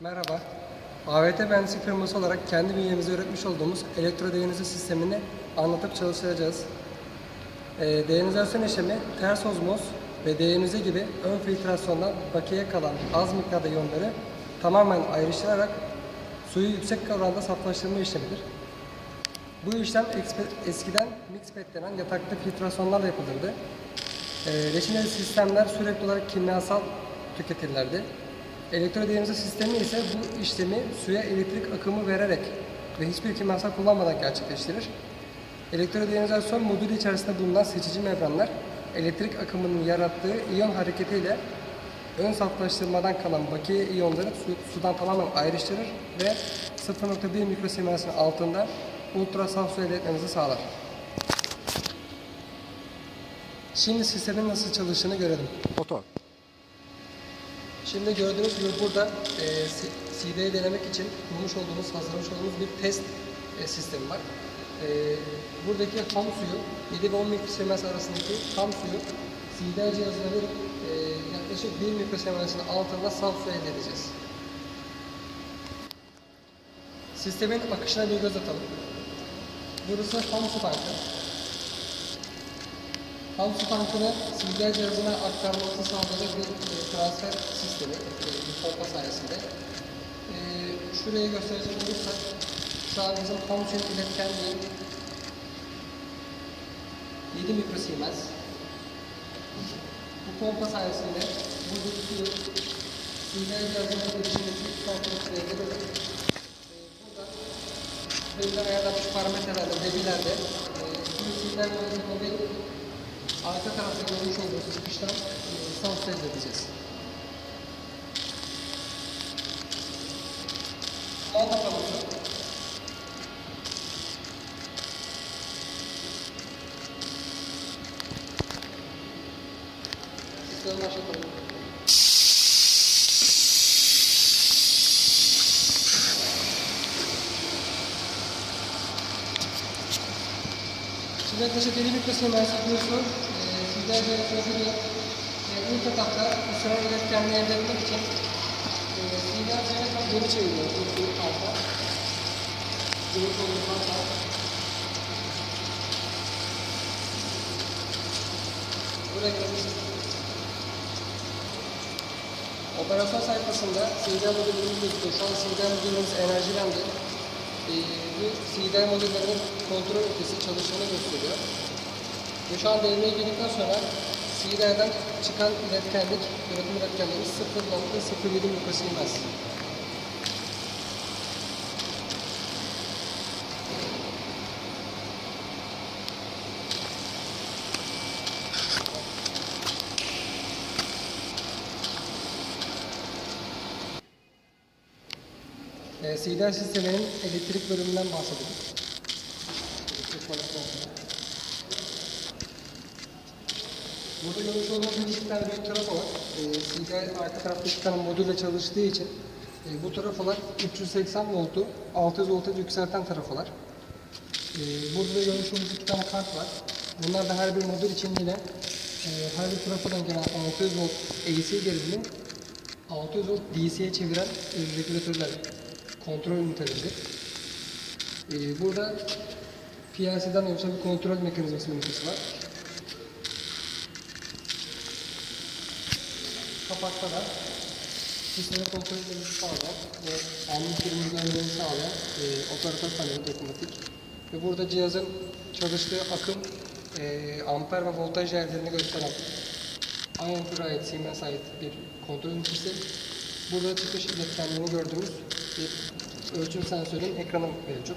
Merhaba. AVT mühendislik firması olarak kendi bünyemizde üretmiş olduğumuz elektrodiyonize sistemini anlatıp çalıştıracağız. E, deionizasyon işlemi ters ozmoz ve deiyonize gibi ön filtrasyondan bakiye kalan az miktarda iyonları tamamen ayrıştırarak suyu yüksek oranda saflaştırma işlemidir. Bu işlem eskiden mixpad denen yataklı filtrasyonlarla yapılırdı. E, reçineli sistemler sürekli olarak kimyasal tüketirlerdi. Elektrodiyonize sistemi ise bu işlemi suya elektrik akımı vererek ve hiçbir kimyasal kullanmadan gerçekleştirir. Elektrodiyonizasyon modülü içerisinde bulunan seçici membranlar elektrik akımının yarattığı iyon hareketiyle ön saflaştırmadan kalan bakiye iyonları su- sudan tamamen ayrıştırır ve 0.1 mikrosiemensin altında ultra saf su elde etmenizi sağlar. Şimdi sistemin nasıl çalıştığını görelim. Foto. Şimdi gördüğünüz gibi burada e, CD'yi denemek için kurmuş olduğumuz, hazırlamış olduğumuz bir test e, sistemi var. E, buradaki ham suyu, 7 ve 10 mikrosiemens arasındaki ham suyu CD cihazına verip e, yaklaşık 1 mikrosiemensin altında saf su elde edeceğiz. Sistemin akışına bir göz atalım. Burası ham su tankı. Ham su tankını silgiler cihazına aktarmasını sağlayacak bir e, transfer sistemi, e, bir pompa sayesinde. E, şuraya gösterecek olursak, şu an bizim ham suyun iletkenliği 7 mikrosiemens. Bu pompa sayesinde buradaki suyu silgiler cihazına erişimdeki kontrolü verilir. E, burada belirli ayarlanmış parametrelerde, debilerde e, suyu silgiler cihazına arka tarafta görmüş olduğunuz çıkıştan e, elde edeceğiz. Mal tapamızı Sistemi başlatalım. Yaklaşık 50 mikrosiemens yapıyorsun. E, sizler de yazılıyor. E, ilk etapta bu sıra iletkenliği elde etmek için e, sizler de geri çeviriyor. Bir parça. Geri koyduğu parça. Buraya gelmişiz. Operasyon sayfasında CDL modülümüz gözüküyor. Şu an CDL modülümüz enerjilendi. Ee, bu CDL modüllerinin kontrol ötesi çalıştığını gösteriyor. Ve şu an devreye girdikten sonra CDL'den çıkan iletkenlik, üretim iletkenliğimiz 0.07 mikrosiemens. E, CDL sisteminin elektrik bölümünden bahsedelim. Burada görmüş olduğunuz iki tane büyük trafo var. E, CDL arka tarafta iki tane modülle çalıştığı için e, bu trafolar 380 voltu 600 volta yükselten trafolar. E, burada da görmüş olduğunuz iki tane kart var. Bunlar da her bir modül için yine e, her bir trafodan gelen 600 volt AC gerilimi 600 volt DC'ye çeviren regülatörler, kontrol üniteleridir. E, burada PLC'den oluşan bir kontrol mekanizması ünitesi var. Kapakta da sistemi kontrol etmemizi sağlayan ve anlık önlemini sağlayan e, operatör paneli dokunmatik. Ve burada cihazın çalıştığı akım, e, amper ve voltaj değerlerini gösteren INF'e ait, Siemens'e ait bir kontrol ünitesi. Burada çıkış iletkenliğini gördüğümüz bir ölçüm sensörün ekranı mevcut.